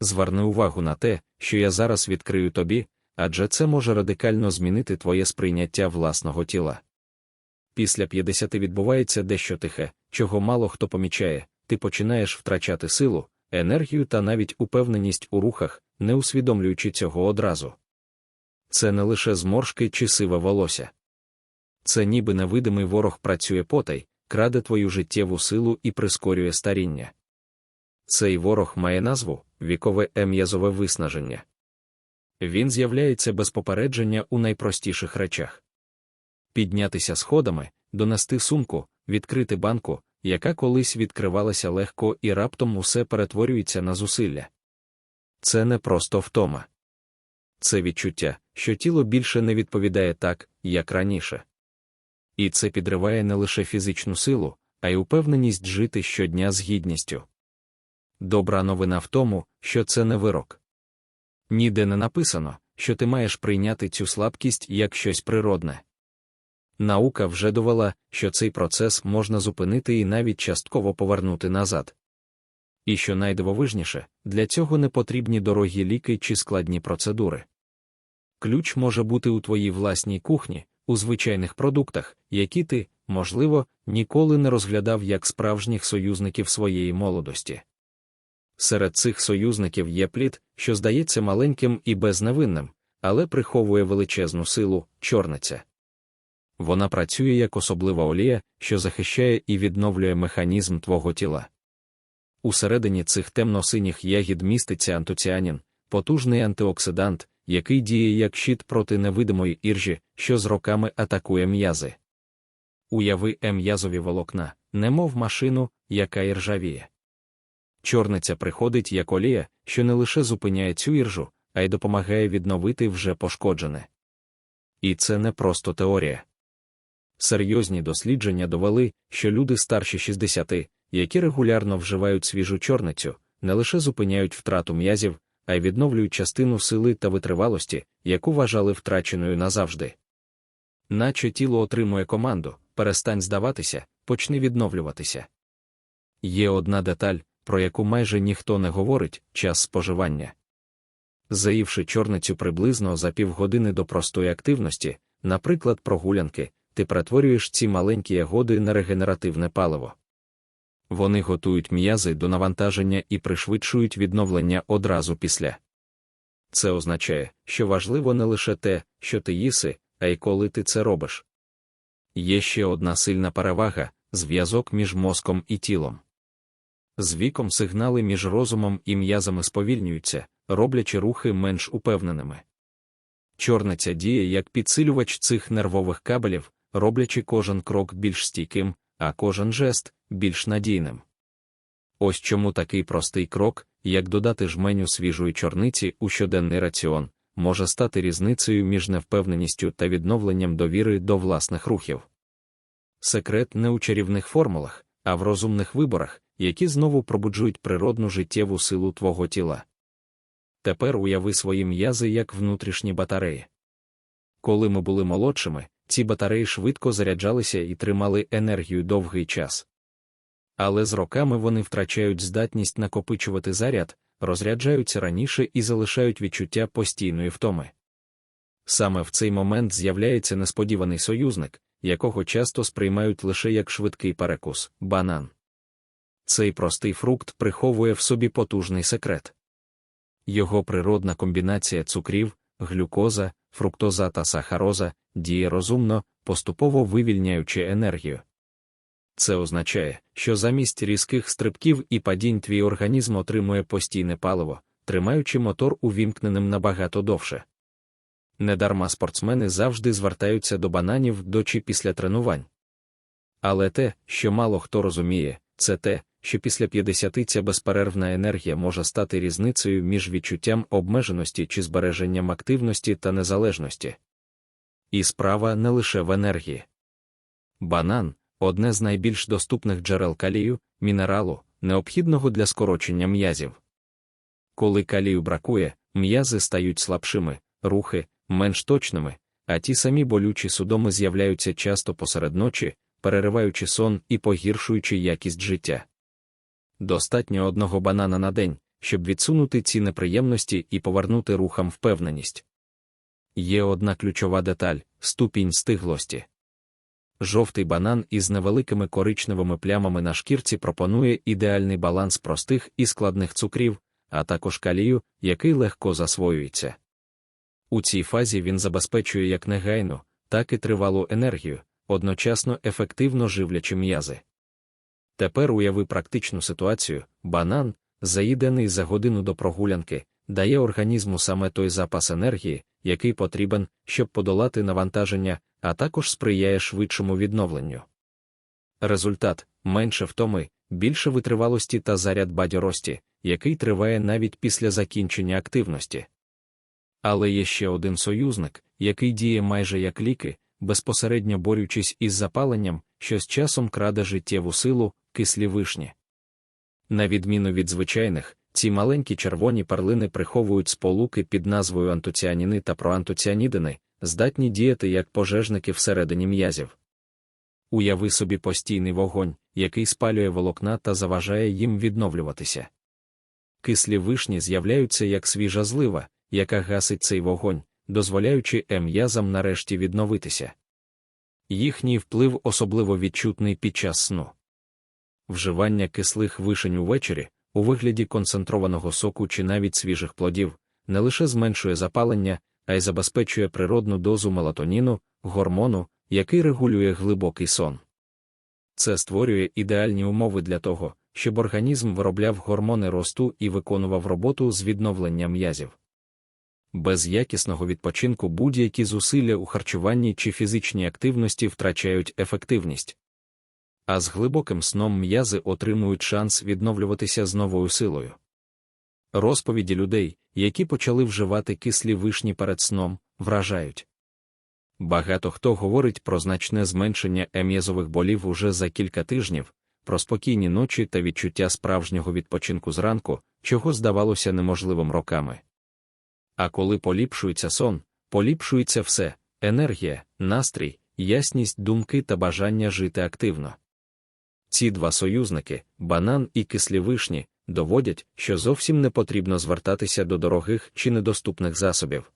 Зверни увагу на те, що я зараз відкрию тобі, адже це може радикально змінити твоє сприйняття власного тіла. Після 50 відбувається дещо тихе, чого мало хто помічає, ти починаєш втрачати силу, енергію та навіть упевненість у рухах, не усвідомлюючи цього одразу. Це не лише зморшки чи сиве волосся. Це ніби невидимий ворог працює потай, краде твою життєву силу і прискорює старіння. Цей ворог має назву вікове ем'язове виснаження. Він з'являється без попередження у найпростіших речах. Піднятися сходами, донести сумку, відкрити банку, яка колись відкривалася легко і раптом усе перетворюється на зусилля. Це не просто втома. Це відчуття, що тіло більше не відповідає так, як раніше. І це підриває не лише фізичну силу, а й упевненість жити щодня з гідністю. Добра новина в тому, що це не вирок. Ніде не написано, що ти маєш прийняти цю слабкість як щось природне. Наука вже довела, що цей процес можна зупинити і навіть частково повернути назад. І що найдивовижніше, для цього не потрібні дорогі ліки чи складні процедури. Ключ може бути у твоїй власній кухні, у звичайних продуктах, які ти, можливо, ніколи не розглядав як справжніх союзників своєї молодості. Серед цих союзників є плід, що здається маленьким і безневинним, але приховує величезну силу, чорниця. Вона працює як особлива олія, що захищає і відновлює механізм твого тіла. Усередині цих темно-синіх ягід міститься антоціанін, потужний антиоксидант, який діє як щит проти невидимої іржі, що з роками атакує м'язи. Уяви м'язові волокна, немов машину, яка іржавіє. Чорниця приходить як олія, що не лише зупиняє цю іржу, а й допомагає відновити вже пошкоджене. І це не просто теорія. Серйозні дослідження довели, що люди старші 60, які регулярно вживають свіжу чорницю, не лише зупиняють втрату м'язів, а й відновлюють частину сили та витривалості, яку вважали втраченою назавжди. Наче тіло отримує команду, перестань здаватися, почни відновлюватися. Є одна деталь, про яку майже ніхто не говорить час споживання. Заївши чорницю приблизно за півгодини до простої активності, наприклад, прогулянки, ти перетворюєш ці маленькі ягоди на регенеративне паливо. Вони готують м'язи до навантаження і пришвидшують відновлення одразу після. Це означає, що важливо не лише те, що ти їси, а й коли ти це робиш. Є ще одна сильна перевага зв'язок між мозком і тілом. З віком сигнали між розумом і м'язами сповільнюються, роблячи рухи менш упевненими. Чорниця діє як підсилювач цих нервових кабелів, роблячи кожен крок більш стійким, а кожен жест більш надійним. Ось чому такий простий крок, як додати жменю свіжої чорниці у щоденний раціон, може стати різницею між невпевненістю та відновленням довіри до власних рухів. Секрет не у чарівних формулах, а в розумних виборах, які знову пробуджують природну життєву силу твого тіла. Тепер уяви свої м'язи як внутрішні батареї. Коли ми були молодшими, ці батареї швидко заряджалися і тримали енергію довгий час. Але з роками вони втрачають здатність накопичувати заряд, розряджаються раніше і залишають відчуття постійної втоми. Саме в цей момент з'являється несподіваний союзник, якого часто сприймають лише як швидкий перекус банан. Цей простий фрукт приховує в собі потужний секрет. Його природна комбінація цукрів, глюкоза, фруктоза та сахароза діє розумно, поступово вивільняючи енергію. Це означає, що замість різких стрибків і падінь твій організм отримує постійне паливо, тримаючи мотор увімкненим набагато довше. Недарма спортсмени завжди звертаються до бананів до чи після тренувань. Але те, що мало хто розуміє, це те, що після 50 ця безперервна енергія може стати різницею між відчуттям обмеженості чи збереженням активності та незалежності. І справа не лише в енергії. Банан одне з найбільш доступних джерел калію, мінералу, необхідного для скорочення м'язів. Коли калію бракує, м'язи стають слабшими, рухи менш точними, а ті самі болючі судоми з'являються часто посеред ночі, перериваючи сон і погіршуючи якість життя. Достатньо одного банана на день, щоб відсунути ці неприємності і повернути рухам впевненість. Є одна ключова деталь ступінь стиглості. Жовтий банан із невеликими коричневими плямами на шкірці пропонує ідеальний баланс простих і складних цукрів, а також калію, який легко засвоюється. У цій фазі він забезпечує як негайну, так і тривалу енергію, одночасно ефективно живлячи м'язи. Тепер уяви практичну ситуацію: банан, заїдений за годину до прогулянки, дає організму саме той запас енергії, який потрібен, щоб подолати навантаження, а також сприяє швидшому відновленню. Результат менше втоми, більше витривалості та заряд бадьорості, який триває навіть після закінчення активності. Але є ще один союзник, який діє майже як ліки, безпосередньо борючись із запаленням, що з часом краде життєву силу, кислі вишні. На відміну від звичайних, ці маленькі червоні перлини приховують сполуки під назвою антоціаніни та проантоціанідини, здатні діяти як пожежники всередині м'язів. Уяви собі постійний вогонь, який спалює волокна та заважає їм відновлюватися. Кислі вишні з'являються як свіжа злива, яка гасить цей вогонь, дозволяючи м'язам нарешті відновитися. Їхній вплив особливо відчутний під час сну. Вживання кислих вишень увечері, у вигляді концентрованого соку чи навіть свіжих плодів, не лише зменшує запалення, а й забезпечує природну дозу мелатоніну, гормону, який регулює глибокий сон. Це створює ідеальні умови для того, щоб організм виробляв гормони росту і виконував роботу з відновлення м'язів. Без якісного відпочинку будь-які зусилля у харчуванні чи фізичній активності втрачають ефективність. А з глибоким сном м'язи отримують шанс відновлюватися з новою силою. Розповіді людей, які почали вживати кислі вишні перед сном, вражають. Багато хто говорить про значне зменшення ем'язових болів уже за кілька тижнів, про спокійні ночі та відчуття справжнього відпочинку зранку, чого здавалося неможливим роками. А коли поліпшується сон, поліпшується все енергія, настрій, ясність думки та бажання жити активно. Ці два союзники, банан і кислі вишні, доводять, що зовсім не потрібно звертатися до дорогих чи недоступних засобів.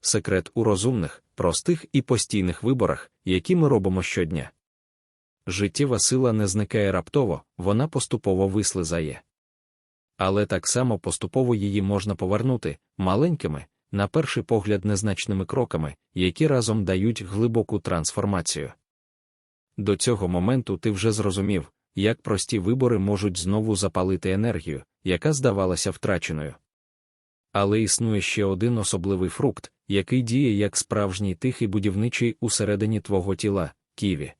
Секрет у розумних, простих і постійних виборах, які ми робимо щодня. Життєва сила не зникає раптово, вона поступово вислизає. Але так само поступово її можна повернути маленькими, на перший погляд, незначними кроками, які разом дають глибоку трансформацію. До цього моменту ти вже зрозумів, як прості вибори можуть знову запалити енергію, яка здавалася втраченою. Але існує ще один особливий фрукт, який діє як справжній тихий будівничий усередині твого тіла ківі.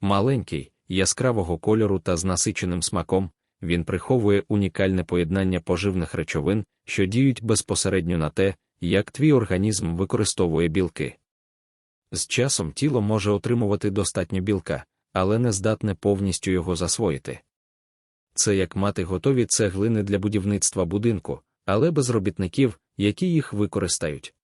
Маленький, яскравого кольору та з насиченим смаком, він приховує унікальне поєднання поживних речовин, що діють безпосередньо на те, як твій організм використовує білки. З часом тіло може отримувати достатньо білка, але не здатне повністю його засвоїти. Це як мати готові цеглини для будівництва будинку, але без робітників, які їх використають.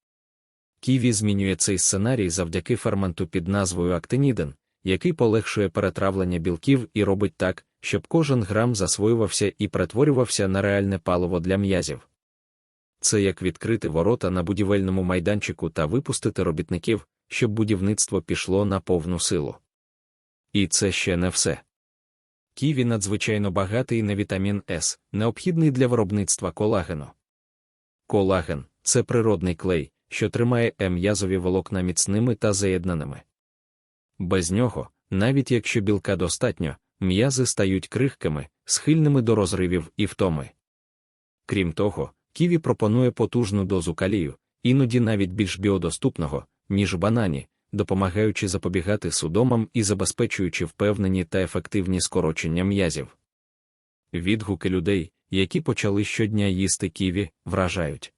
Ківі змінює цей сценарій завдяки ферменту під назвою актиніден, який полегшує перетравлення білків і робить так, щоб кожен грам засвоювався і перетворювався на реальне паливо для м'язів. Це як відкрити ворота на будівельному майданчику та випустити робітників, щоб будівництво пішло на повну силу. І це ще не все. Ківі надзвичайно багатий на вітамін С, необхідний для виробництва колагену. Колаген це природний клей, що тримає м'язові волокна міцними та заєднаними. Без нього, навіть якщо білка достатньо, м'язи стають крихкими, схильними до розривів і втоми. Крім того, ківі пропонує потужну дозу калію, іноді навіть більш біодоступного, ніж банані, допомагаючи запобігати судомам і забезпечуючи впевнені та ефективні скорочення м'язів. Відгуки людей, які почали щодня їсти ківі, вражають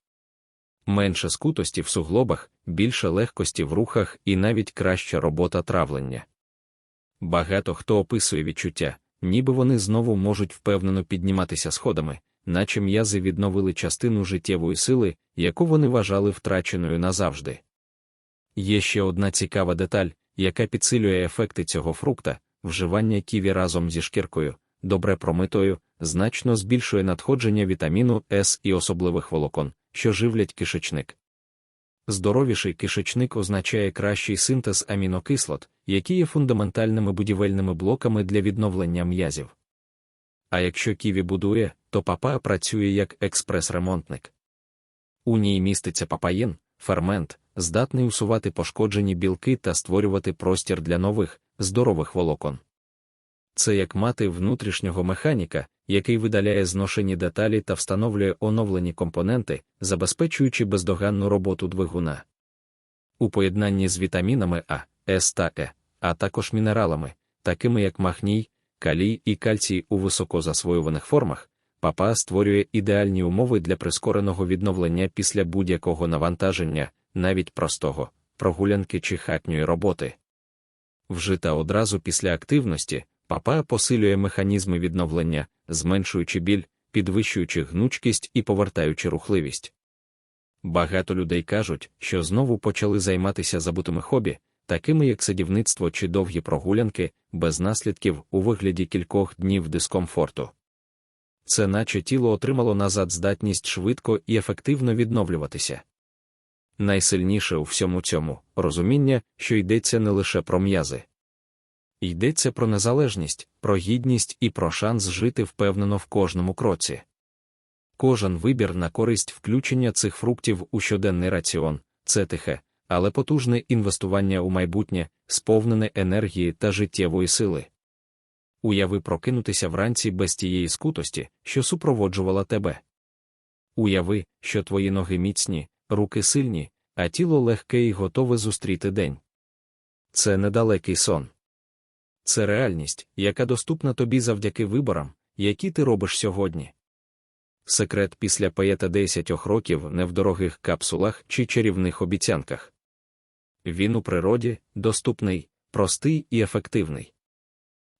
менше скутості в суглобах, більше легкості в рухах і навіть краща робота травлення. Багато хто описує відчуття, ніби вони знову можуть впевнено підніматися сходами, наче м'язи відновили частину життєвої сили, яку вони вважали втраченою назавжди. Є ще одна цікава деталь, яка підсилює ефекти цього фрукта, вживання ківі разом зі шкіркою, добре промитою, значно збільшує надходження вітаміну С і особливих волокон, що живлять кишечник. Здоровіший кишечник означає кращий синтез амінокислот, які є фундаментальними будівельними блоками для відновлення м'язів. А якщо ківі будує, то папа працює як експрес-ремонтник. У ній міститься папаєн, фермент, здатний усувати пошкоджені білки та створювати простір для нових, здорових волокон. Це як мати внутрішнього механіка, який видаляє зношені деталі та встановлює оновлені компоненти, забезпечуючи бездоганну роботу двигуна. У поєднанні з вітамінами А, С та Е, а також мінералами, такими як махній, калій і кальцій у високозасвоюваних формах, папа створює ідеальні умови для прискореного відновлення після будь-якого навантаження, навіть простого, прогулянки чи хатньої роботи. Вжита одразу після активності, папа посилює механізми відновлення, зменшуючи біль, підвищуючи гнучкість і повертаючи рухливість. Багато людей кажуть, що знову почали займатися забутими хобі, такими як садівництво чи довгі прогулянки, без наслідків у вигляді кількох днів дискомфорту. Це наче тіло отримало назад здатність швидко і ефективно відновлюватися. Найсильніше у всьому цьому розуміння, що йдеться не лише про м'язи. Йдеться про незалежність, про гідність і про шанс жити впевнено в кожному кроці. Кожен вибір на користь включення цих фруктів у щоденний раціон це тихе, але потужне інвестування у майбутнє, сповнене енергії та життєвої сили. Уяви прокинутися вранці без тієї скутості, що супроводжувала тебе. Уяви, що твої ноги міцні, руки сильні, а тіло легке і готове зустріти день. Це недалекий сон. Це реальність, яка доступна тобі завдяки виборам, які ти робиш сьогодні. Секрет після паєта 10 років не в дорогих капсулах чи чарівних обіцянках. Він у природі доступний, простий і ефективний.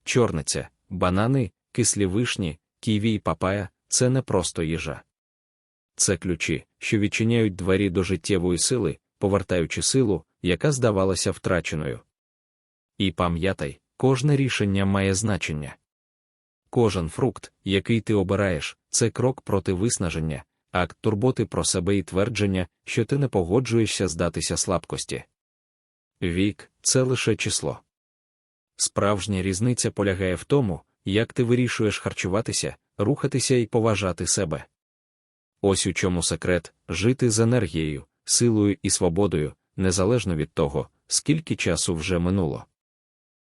Чорниця, банани, кислі вишні, ківі і папая це не просто їжа. Це ключі, що відчиняють двері до життєвої сили, повертаючи силу, яка здавалася втраченою. І пам'ятай, кожне рішення має значення. Кожен фрукт, який ти обираєш, це крок проти виснаження, акт турботи про себе і твердження, що ти не погоджуєшся здатися слабкості. Вік це лише число. Справжня різниця полягає в тому, як ти вирішуєш харчуватися, рухатися і поважати себе. Ось у чому секрет жити з енергією, силою і свободою, незалежно від того, скільки часу вже минуло.